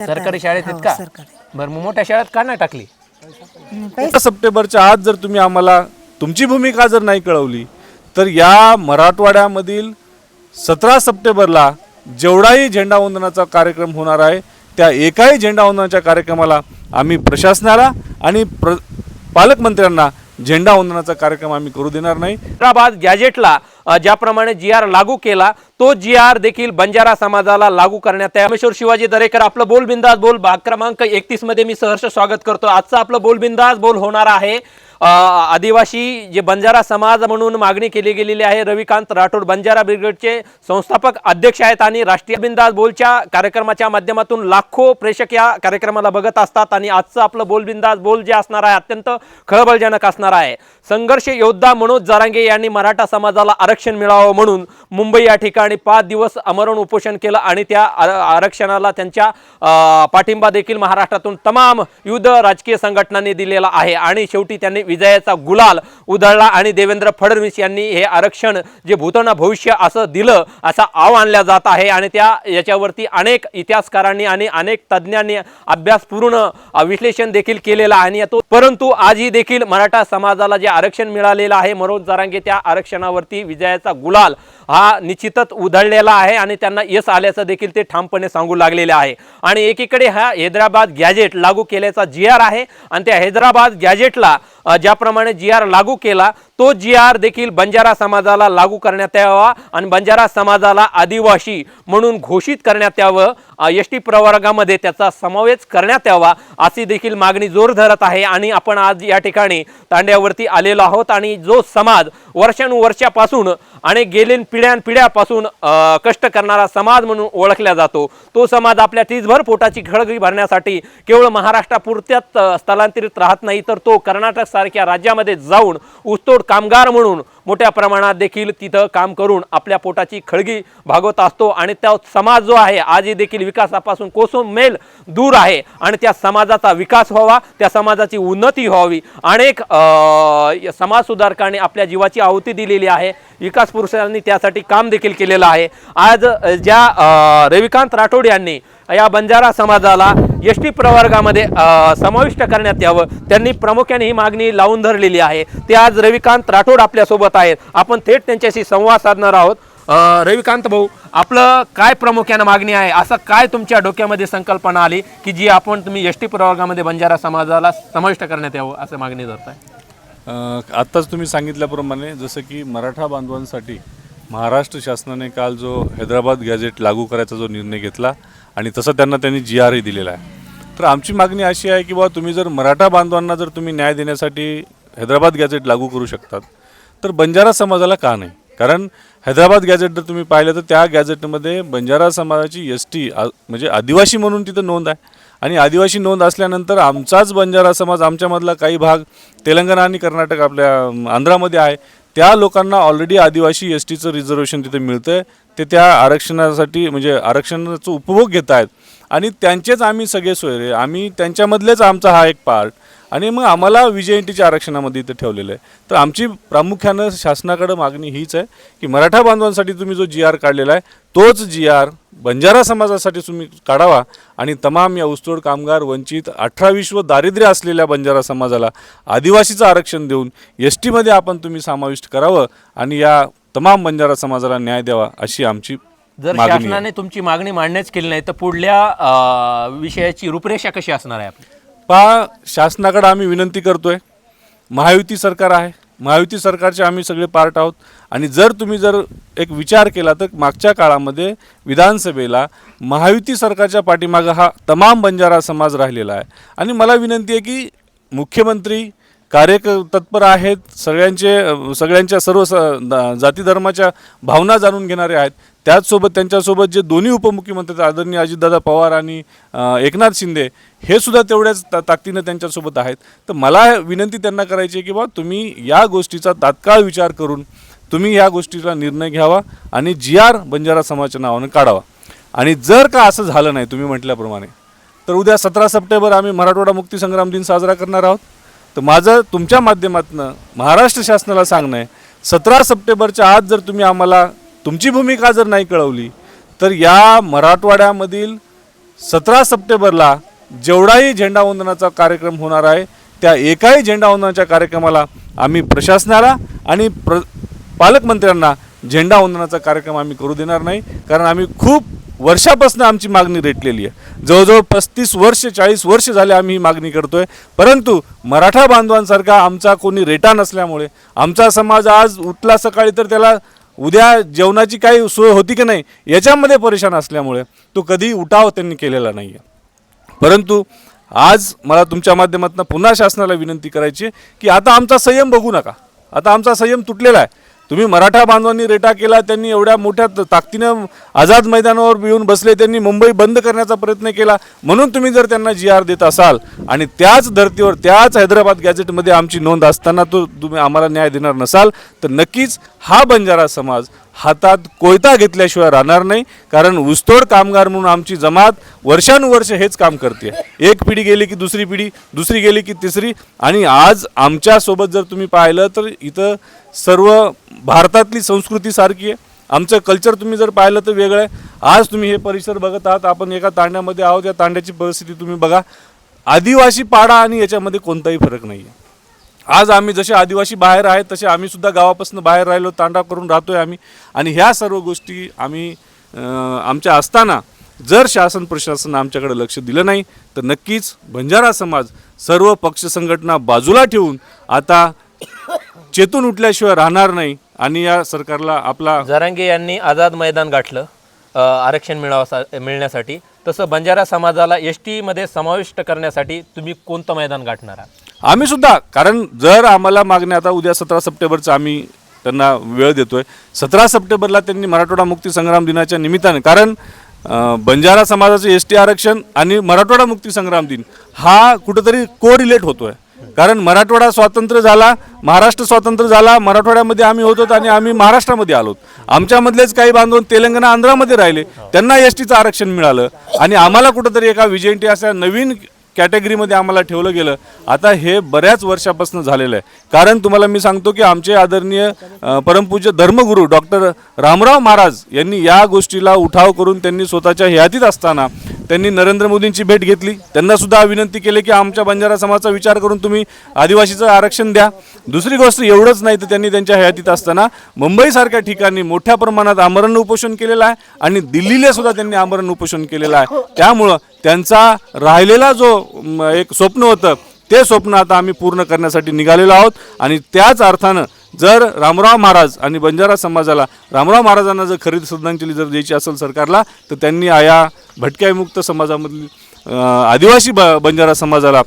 सरकारी शाळेत आहेत का? सरकारी. बरं मग मोठ्या शाळेत का नाही टाकली? सप्टेंबरच्या आत जर तुम्ही आम्हाला तुमची भूमिका जर नाही कळवली तर या मराठवाड्यामधील सतरा सप्टेंबरला जेवढाही झेंडावंदनाचा कार्यक्रम होणार आहे त्या एकाही झेंडावंदनाच्या कार्यक्रमाला आम्ही प्रशासनाला आणि प्र पालकमंत्र्यांना झेंडावंदनाचा कार्यक्रम आम्ही करू देणार नाही. हैदराबाद गॅजेटला ज्याप्रमाणे जी आर लागू केला तो जी आर देखील बंजारा समाजाला लागू करण्यात आहे रामेश्वर शिवाजी दरेकर आपलं बोलबिंदाज बोल भाग क्रमांक एकतीसमध्ये मी सहर्ष स्वागत करतो. आजचं आपलं बोलबिंदाज बोल होणार आहे. आदिवासी जे बंजारा समाज म्हणून मागणी केली गेलेली आहे रविकांत राठोड बंजारा ब्रिगेडचे संस्थापक अध्यक्ष आहेत आणि राष्ट्रीय बिंदास बोलच्या कार्यक्रमाच्या माध्यमातून लाखो प्रेक्षक या कार्यक्रमाला बघत असतात आणि आजचं आपलं बोल बिंदास बोल जे असणार आहे अत्यंत खळबळजनक असणार आहे. संघर्ष योद्धा मनोज जरांगे यांनी मराठा समाजाला आरक्षण मिळावं म्हणून मुंबई या ठिकाणी पाच दिवस अमरण उपोषण केलं आणि त्या आरक्षणाला त्यांच्या पाठिंबा देखील महाराष्ट्रातून तमाम युद्ध राजकीय संघटनांनी दिलेला आहे आणि शेवटी त्यांनी विजयाचा गुलाल उधळला आणि देवेंद्र फडणवीस यांनी हे आरक्षण जे भूतना भविष्य असं दिलं असा आव आणला जात आहे. आणि त्या याच्यावरती अनेक इतिहासकारांनी आणि अनेक तज्ज्ञांनी अभ्यासपूर्ण विश्लेषण देखील केलेलं आणि तो परंतु आजही देखील मराठा समाजाला जे आरक्षण मिळालेलं आहे मनोज जरांगे त्या आरक्षणावरती विजयाचा गुलाल हा निश्चितच उधळलेला आहे आणि त्यांना यश आल्याचं देखील ते ठामपणे सांगू लागलेले आहे. आणि एकीकडे हा हैदराबाद गॅजेट लागू केल्याचा जी आर आहे आणि त्या हैदराबाद गॅजेटला ज्याप्रमाणे जी आर लागू केला तो जी आर देखील बंजारा समाजाला लागू करण्यात यावा आणि बंजारा समाजाला आदिवासी म्हणून घोषित करण्यात यावं. एस टी प्रवर्गामध्ये त्याचा समावेश करण्यात यावा अशी देखील मागणी जोर धरत आहे आणि आपण आज या ठिकाणी तांड्यावरती आलेलो आहोत आणि जो समाज वर्षानुवर्षापासून आणि गेले पिढ्यानपिढ्यापासून कष्ट करणारा समाज म्हणून ओळखला जातो तो समाज आपल्या तीसभर पोटाची खळगी भरण्यासाठी केवळ महाराष्ट्रापुरत्याच स्थलांतरित राहत नाही तर तो कर्नाटकसारख्या राज्यामध्ये जाऊन ऊसतोड कामगार म्हणून मोठ्या प्रमाणात देखील तिथं काम करून आपल्या पोटाची खळगी भागवत असतो आणि त्या समाज जो आहे आजही देखील विकासापासून कोसून मेल दूर आहे आणि त्या समाजाचा विकास व्हावा त्या समाजाची उन्नती व्हावी. अनेक समाज सुधारकांनी आपल्या जीवाची आहुती दिलेली आहे. विकास पुरुषांनी त्यासाठी काम देखील केलेलं आहे. आज ज्या रविकांत राठोड यांनी या बंजारा समाजाला एस टी प्रवर्गामध्ये समाविष्ट करण्यात यावं. त्यांनी प्रामुख्याने ही मागणी लावून धरलेली आहे. ते आज रविकांत राठोड आपल्यासोबत आहेत. आपण थेट त्यांच्याशी संवाद साधणार आहोत. रविकांत भाऊ आपलं काय प्रामुख्यानं मागणी आहे? असं काय तुमच्या डोक्यामध्ये संकल्पना आली की जी आपण तुम्ही एस टी प्रवर्गामध्ये बंजारा समाजाला समाविष्ट करण्यात यावं असं मागणी धरताय? आत्ताच तुम्ही सांगितल्याप्रमाणे जसं की मराठा बांधवांसाठी महाराष्ट्र शासनाने काल जो हैदराबाद गॅजेट लागू करायचा जो निर्णय घेतला आणि तसं त्यांना त्यांनी जी आरही दिलेला आहे. तर आमची मागणी अशी आहे की बाबा तुम्ही जर मराठा बांधवांना जर तुम्ही न्याय देण्यासाठी हैदराबाद गॅजेट लागू करू शकतात तर बंजारा समाजाला का नाही? कारण हैदराबाद गॅजेट जर तुम्ही पाहिलं तर त्या गॅजेटमध्ये बंजारा समाजाची एस टी म्हणजे आदिवासी म्हणून तिथं नोंद आहे. आणि आदिवासी नोंद असल्यानंतर आमचाच बंजारा समाज आमच्यामधला काही भाग तेलंगणा आणि कर्नाटक आपल्या आंध्रामध्ये आहे. त्या लोकांना ऑलरेडी आदिवासी एस टीचं रिझर्वेशन तिथे मिळतं आहे ते त्या आरक्षणासाठी म्हणजे आरक्षणाचा उपभोग घेत आहेत आणि त्यांचेच आम्ही सगळे सोयरे. आम्ही त्यांच्यामधलेच आमचा हा एक पार्ट आणि मग आम्हाला विजयंतीच्या आरक्षणामध्ये इथं ठेवलेलं आहे. तर आमची प्रामुख्यानं शासनाकडं मागणी हीच आहे की मराठा बांधवांसाठी तुम्ही जो जी आर काढलेला आहे तोच जी आर बंजारा समाजासाठी तुम्ही काढावा आणि तमाम या ऊसतोड कामगार वंचित अठरा विश्व दारिद्र्य असलेल्या बंजारा समाजाला आदिवासीचं आरक्षण देऊन एस टीमध्ये आपण तुम्ही समाविष्ट करावं आणि या तमाम बंजारा समाजाला न्याय द्यावा अशी आमची जर. शासनाने तुमची मागणी मांडण्याच केली नाही तर पुढल्या विषयाची रूपरेषा कशी असणार आहे आपली? पहा शासनाकडे आम्ही विनंती करतोय. महायुती सरकार आहे. महायुती सरकारचे आम्ही सगळे पार्ट आहोत. आणि जर तुम्ही जर एक विचार केला तर मागच्या काळामध्ये विधानसभेला महायुती सरकारच्या पाठीमागं हा तमाम बंजारा समाज राहिलेला आहे. आणि मला विनंती आहे की मुख्यमंत्री कार्यक तत्पर आहेत सगळ्यांचे सगळ्यांच्या सर्व स द- जाती धर्माच्या भावना जाणून घेणारे आहेत. त्याचसोबत त्यांच्यासोबत जे दोन्ही उपमुख्यमंत्री आदरणीय अजितदादा पवार आणि एकनाथ शिंदे हे सुद्धा तेवढ्याच ता ताकदीनं त्यांच्यासोबत आहेत. तर मला विनंती त्यांना करायची आहे की बा तुम्ही या गोष्टीचा तात्काळ विचार करून तुम्ही या गोष्टीचा निर्णय घ्यावा आणि जी आर बंजारा समाजाच्या नावानं काढावा. आणि जर का असं झालं नाही तुम्ही म्हटल्याप्रमाणे तर उद्या सतरा सप्टेंबर आम्ही मराठवाडा मुक्तीसंग्राम दिन साजरा करणार आहोत. तर माझं तुमच्या माध्यमातून महाराष्ट्र शासनाला सांगणं आहे सतरा सप्टेंबरच्या आत जर तुम्ही आम्हाला तुमची भूमिका जर नाही कळवली तर या मराठवाड्यामधील सतरा सप्टेंबरला जेवढाही झेंडावंदनाचा कार्यक्रम होणार आहे त्या एकाही झेंडावंदनाच्या कार्यक्रमाला आम्ही प्रशासनाला आणि प्र पालकमंत्र्यांना झेंडावंदनाचा कार्यक्रम आम्ही करू देणार नाही कारण आम्ही खूप वर्षापासून आमची मागणी रेटलेली आहे. जवळजवळ पस्तीस वर्ष चाळीस वर्ष झाले आम्ही ही मागणी करतोय. परंतु मराठा बांधवांसारखा आमचा कोणी रेटा नसल्यामुळे आमचा समाज आज उठला सकाळी तर त्याला उद्या जेवणाची काही सोय होती की नाही याच्यामध्ये परेशान असल्यामुळे तो कधी उठाव त्यांनी केलेला नाही आहे परंतु आज मला तुमच्या माध्यमातून पुन्हा शासनाला विनंती करायची आहे की आता आमचा संयम बघू नका. आता आमचा संयम तुटलेला आहे. तुम्ही मराठा बांधवांनी रेटा केला त्यांनी एवढ्या मोठ्या त- ताकदीनं आझाद मैदानावर येऊन बसले त्यांनी मुंबई बंद करण्याचा प्रयत्न केला. म्हणून तुम्ही जर त्यांना जी आर देत असाल आणि त्याच धर्तीवर त्याच हैदराबाद गॅझेटमध्ये आमची नोंद असताना तो तुम्ही आम्हाला न्याय देणार नसाल तर नक्कीच हा बंजारा समाज हातात कोयता घेतल्याशिवाय राहणार नाही कारण ऊसतोड कामगार म्हणून आमची जमात वर्षानुवर्ष हेच काम करते. एक पिढी गेली की दुसरी पिढी दुसरी गेली की तिसरी आणि आज आमच्यासोबत जर तुम्ही पाहिलं तर इथं सर्व भारतातली संस्कृती सारखी आहे. आमचं कल्चर तुम्ही जर पाहिलं तर वेगळं आहे. आज तुम्ही हे परिसर बघत आहात आपण एका तांड्यामध्ये आहोत या तांड्याची परिस्थिती तुम्ही बघा. आदिवासी पाडा आणि याच्यामध्ये कोणताही फरक नाही आहे आज आम्ही जसे आदिवासी बाहेर आहेत तसे आम्ही सुद्धा गावापासून बाहेर राहिलो तांडा करून राहतोय आम्ही. आणि ह्या सर्व गोष्टी आम्ही आमच्या असताना जर शासन प्रशासन आमच्याकडे लक्ष दिलं नाही तर नक्कीच बंजारा समाज सर्व पक्ष संघटना बाजूला ठेवून आता चेतून उठल्याशिवाय राहणार नाही आणि या सरकारला आपला जरांगे यांनी आझाद मैदान गाठलं आरक्षण मिळावा मिळण्यासाठी. तसं बंजारा समाजाला एस टीमध्ये समाविष्ट करण्यासाठी तुम्ही कोणतं मैदान गाठणार आहात? आम्ही सुद्धा कारण जर आम्हाला मागणी आता उद्या सतरा सप्टेंबरचं आम्ही त्यांना वेळ देतोय. सतरा सप्टेंबरला त्यांनी मराठवाडा मुक्ती संग्राम दिनाच्या निमित्ताने कारण अं, बंजारा समाजाचं एस टी आरक्षण आणि मराठवाडा मुक्ती संग्राम दिन हा कुठंतरी को रिलेट होतोय. कारण मराठवाडा स्वातंत्र्य झाला महाराष्ट्र स्वातंत्र्य झाला मराठवाड्यामध्ये आम्ही होतो आणि आम्ही महाराष्ट्रामध्ये आलो. आमच्यामधलेच काही बांधव तेलंगणा आंध्रामध्ये राहिले. त्यांना एस टीचं आरक्षण मिळालं आणि आम्हाला कुठंतरी एका विजेंटी अशा नवीन कॅटेगरीमध्ये आम्हाला ठेवलं गेलं. आता हे बऱ्याच वर्षापासून झालेलं आहे. कारण तुम्हाला मी सांगतो की आमचे आदरणीय परमपूज्य धर्मगुरू डॉक्टर रामराव महाराज यांनी या गोष्टीला उठाव करून त्यांनी स्वतःच्या हयातीत असताना त्यांनी नरेंद्र मोदींची भेट घेतली. त्यांना सुद्धा विनंती केली की आमच्या बंजारा समाजाचा विचार करून तुम्ही आदिवासीचं आरक्षण द्या. दुसरी गोष्ट एवढंच नाही तर त्यांनी त्यांच्या हयातीत असताना मुंबईसारख्या ठिकाणी मोठ्या प्रमाणात आमरण उपोषण केलेलं आहे आणि दिल्लीला सुद्धा त्यांनी आमरण उपोषण केलेलं आहे. त्यामुळं त्यांचा राहिलेला जो एक स्वप्न होतं ते स्वप्न आता आम्ही पूर्ण करण्यासाठी निघालेलो आहोत. आणि त्याच अर्थानं जर रामराव महाराज आणि बंजारा समाजाला रामराव महाराजांना जर खरी श्रद्धांजली जर द्यायची असेल सरकारला तर त्यांनी आया भटक्यामुक्त समाजामधील आदिवासी ब बंजारा समाजाला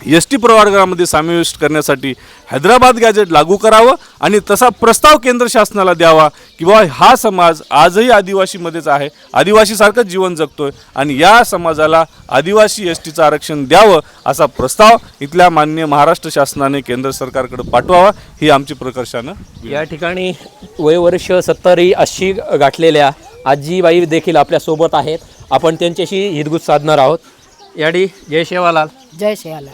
एस टी प्रवर्गामध्ये समाविष्ट करण्यासाठी हैदराबाद गॅजेट लागू करावं आणि तसा प्रस्ताव केंद्र शासनाला द्यावा किंवा हा समाज आजही आदिवासीमध्येच आहे आदिवासीसारखंच जीवन जगतोय आणि या समाजाला आदिवासी एस टीचं आरक्षण द्यावं असा प्रस्ताव इथल्या मान्य महाराष्ट्र शासनाने केंद्र सरकारकडे पाठवावा ही आमची प्रकर्षानं या ठिकाणी वयवर्ष सत्तरी अशी गाठलेल्या आजीबाई देखील आपल्यासोबत आहेत. आपण त्यांच्याशी हितगुज साधणार आहोत. याडी जय शेवालाल. जय सियाला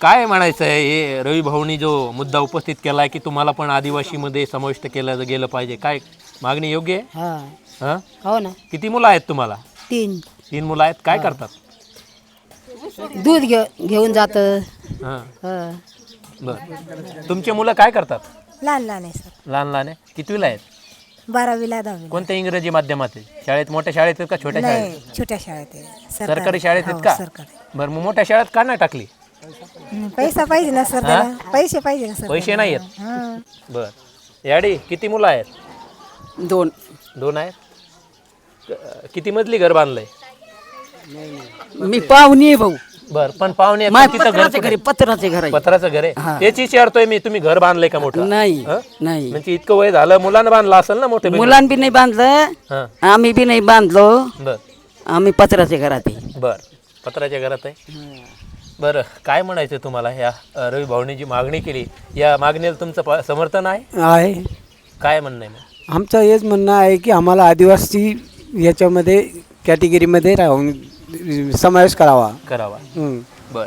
काय म्हणायचं आहे हे रवी भाऊनी जो मुद्दा उपस्थित केला आहे की तुम्हाला पण आदिवासीमध्ये समाविष्ट केलं गेलं पाहिजे. काय मागणी योग्य आहे? हा. ना. किती मुलं आहेत तुम्हाला? तीन. तीन मुलं आहेत. काय करतात? दूध घेऊन जातं. हां. हं. बरं. तुमचे मुलं काय करतात? लहान लहान आहे सर. लहान लहान आहे. कितवीला आहेत? बारावीला दहावीला. कोणत्या इंग्रजी माध्यमात आहे? शाळेत मोठ्या शाळेत आहेत का छोट्या शाळेत? नाही छोट्या शाळेत आहे. सरकारी. शाळेत आहेत हो, का? सरकारी. बरं मग मोठ्या शाळेत का नाही टाकली? हं, पैसा पाहिजे ना सर त्याला. पैसे पाहिजे ना सर पैसे नाही आहेत हां. बर. याडी किती मुलं आहेत? दोन. दोन आहेत? क- किती मजली घर बांधलंय? मी पाहुणी आहे भाऊ. बर पण पाहुणे आहेत, तिथं घर पत्राचे कुठे? घरी पत्राचे घर आहे. पत्राचं घर आहे. तेच विचारतोय मी तुम्ही घर बांधलंय का मोठं? नाही हं? नाही. म्हणजे इतकं वय झालं मुलांना बांधलं असेल ना मोठे बी नाही बांधलं हां. आम्ही बी नाही बांधलो. बर. आम्ही पत्राच्या घरात आहे. बर. पत्राच्या घरात आहे? बरं काय म्हणायचं तुम्हाला? अ, रवी भाऊनी जी मागणी केली या मागणीला तुमचं प- समर्थन आहे? आहे. काय म्हणणं आहे मग? आमचं हेच म्हणणं आहे की आम्हाला आदिवासी याच्यामध्ये कॅटेगरीमध्ये राहून समावेश करावा. करावा. हं. बर.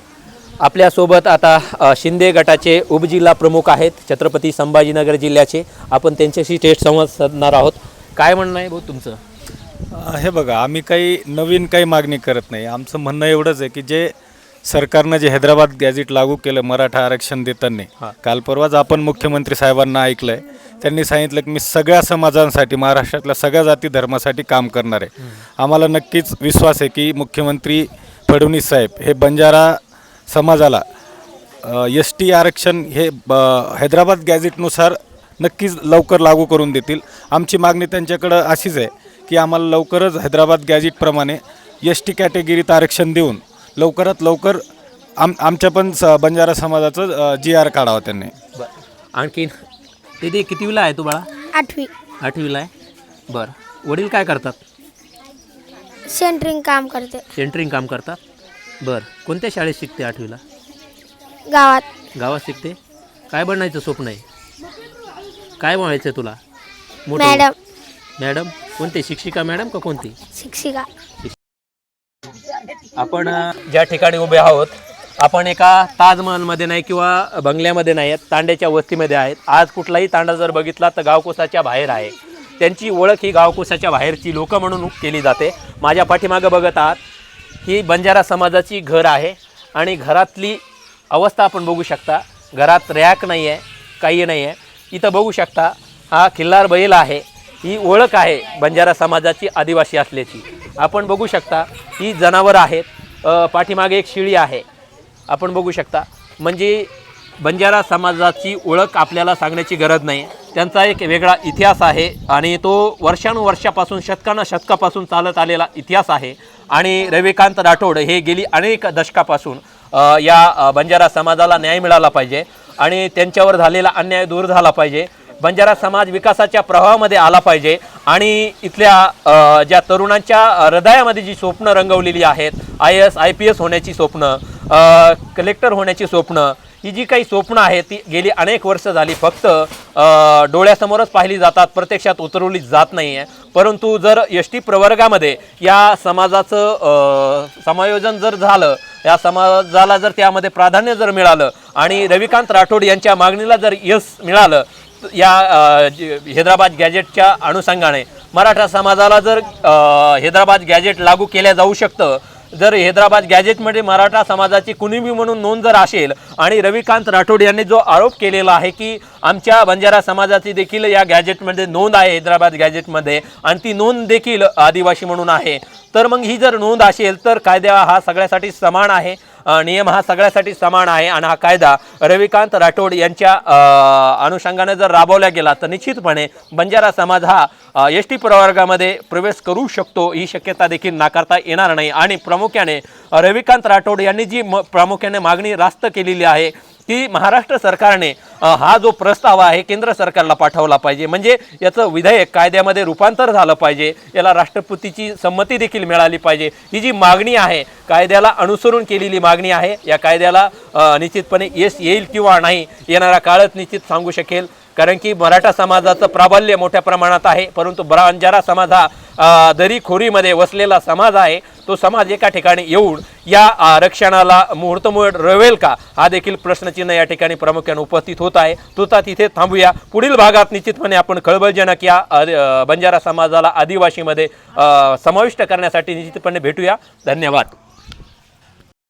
आपल्यासोबत आता अ, शिंदे गटाचे उपजिल्हा प्रमुख आहेत छत्रपती संभाजीनगर जिल्ह्याचे. आपण त्यांच्याशी टेस्ट संवाद साधणार आहोत. काय म्हणणं आहे भाऊ तुमचं? अ, हे बघा आम्ही काही नवीन काही मागणी करत नाही. आमचं म्हणणं एवढंच आहे की जे सरकारनं जे हैदराबाद गॅझेट लागू केलं मराठा आरक्षण देताना काल परवाच आपण मुख्यमंत्री साहेबांना ऐकलंय. त्यांनी सांगितलं की मी सगळ्या समाजांसाठी महाराष्ट्रातल्या सगळ्या जाती धर्मासाठी काम करणार आहे. आम्हाला नक्कीच विश्वास आहे की मुख्यमंत्री फडणवीस साहेब हे बंजारा समाजाला एस टी आरक्षण हे ब हैदराबाद गॅझेटनुसार नक्कीच लवकर लागू करून देतील. आमची मागणी त्यांच्याकडं अशीच आहे की आम्हाला लवकरच हैदराबाद गॅझेटप्रमाणे एस टी कॅटेगरीत आरक्षण देऊन लवकरात लवकर आम आमच्या पण स बंजारा समाजाचं जी आर काढावं त्यांनी. आणखीन दीदी कितवीला आहे तू बाळा? आठवी. आठवीला आहे? बरं. वडील काय करतात? सेंटरिंग काम करते. सेंटरिंग काम करतात? बरं. कोणत्या शाळेत शिकते आठवीला? गावात. गावात शिकते? काय बनायचं स्वप्न आहे? काय आहे तुला? मोठं मॅडम. मॅडम? कोणते? शिक्षिका मॅडम का कोणती? शिक्षिका. आपण अ, ज्या ठिकाणी उभे आहोत आपण एका ताजमहलमध्ये नाही किंवा बंगल्यामध्ये नाही आहेत तांड्याच्या वस्तीमध्ये आहेत. आज कुठलाही तांडा जर बघितला तर गावकोसाच्या बाहेर आहे. त्यांची ओळख ही गावकोसाच्या बाहेरची लोकं म्हणून केली जाते. माझ्या पाठीमागं बघत आहात ही बंजारा समाजाची घर आहे आणि घरातली अवस्था आपण बघू शकता. घरात रॅक नाही आहे काही नाही आहे. इथं बघू शकता हा खिल्लार बैल आहे. ही ओळख आहे बंजारा समाजाची आदिवासी असल्याची. आपण बघू शकता ही जनावरं आहेत. पाठीमागे एक शिळी आहे. आपण बघू शकता. म्हणजे बंजारा समाजाची ओळख आपल्याला सांगण्याची गरज नाही. त्यांचा एक वेगळा इतिहास आहे आणि तो वर्षानुवर्षापासून शतकानं शतकापासून चालत आलेला इतिहास आहे. आणि रविकांत राठोड हे गेली अनेक दशकापासून या बंजारा समाजाला न्याय मिळाला पाहिजे आणि त्यांच्यावर झालेला अन्याय दूर झाला पाहिजे. बंजारा समाज विकासाच्या प्रवाहामध्ये आला पाहिजे आणि इथल्या ज्या तरुणांच्या हृदयामध्ये जी स्वप्न रंगवलेली आहेत I S I P S होण्याची स्वप्न कलेक्टर होण्याची स्वप्न ही जी काही स्वप्न आहेत ती गेली अनेक वर्ष झाली. फक्त डोळ्यासमोरच पाहिली जातात प्रत्यक्षात उतरवली जात नाही आहे परंतु जर एस टी प्रवर्गामध्ये या समाजाचं समायोजन जर झालं या समाजाला जर त्यामध्ये प्राधान्य जर मिळालं आणि रविकांत राठोड यांच्या मागणीला जर यश मिळालं या हैदराबाद गॅजेटच्या अनुषंगाने मराठा समाजाला जर हैदराबाद गॅजेट लागू केल्या जाऊ शकतं जर हैदराबाद गॅजेटमध्ये मराठा समाजाची कुणीबी म्हणून नोंद जर असेल आणि रविकांत राठोड यांनी जो आरोप केलेला आहे की आमच्या बंजारा समाजाची देखील या गॅजेटमध्ये नोंद आहे हैदराबाद गॅजेटमध्ये आणि ती नोंद देखील आदिवासी म्हणून आहे तर मग ही जर नोंद असेल तर कायदा हा सगळ्यासाठी समान आहे. नियम हा सगळ्यासाठी समान आहे आणि हा कायदा रविकांत राठोड यांच्या अनुषंगाने जर राबवला गेला तर निश्चितपणे बंजारा समाज हा एस टी प्रवर्गामध्ये प्रवेश करू शकतो. ही शक्यता देखील नाकारता येणार नाही. आणि प्रामुख्याने रविकांत राठोड यांनी जी म प्रामुख्याने मागणी रास्त केलेली आहे की महाराष्ट्र सरकारने हा जो प्रस्ताव आहे केंद्र सरकारला पाठवला पाहिजे. म्हणजे याचं विधेयक कायद्यामध्ये रूपांतर झालं पाहिजे. याला राष्ट्रपतीची संमती देखील मिळाली पाहिजे. ही जी मागणी आहे कायद्याला अनुसरून केलेली मागणी आहे. या कायद्याला निश्चितपणे यश येईल किंवा नाही येणारा काळच निश्चित सांगू शकेल. कारण की मराठा समाजाचं प्राबल्य मोठ्या प्रमाणात आहे परंतु बंजारा समाज हा दरीखोरीमध्ये वसलेला समाज आहे. तो समाज एका ठिकाणी येऊन या आरक्षणाला मुहूर्तमुहूर्त रवेल का? हा देखील प्रश्नचिन्ह या ठिकाणी प्रामुख्याने उपस्थित होत आहे. तुता तिथे थांबूया. पुढील भागात निश्चितपणे आपण खळबळजनक या बंजारा समाजाला आदिवासीमध्ये समाविष्ट करण्यासाठी निश्चितपणे भेटूया. धन्यवाद.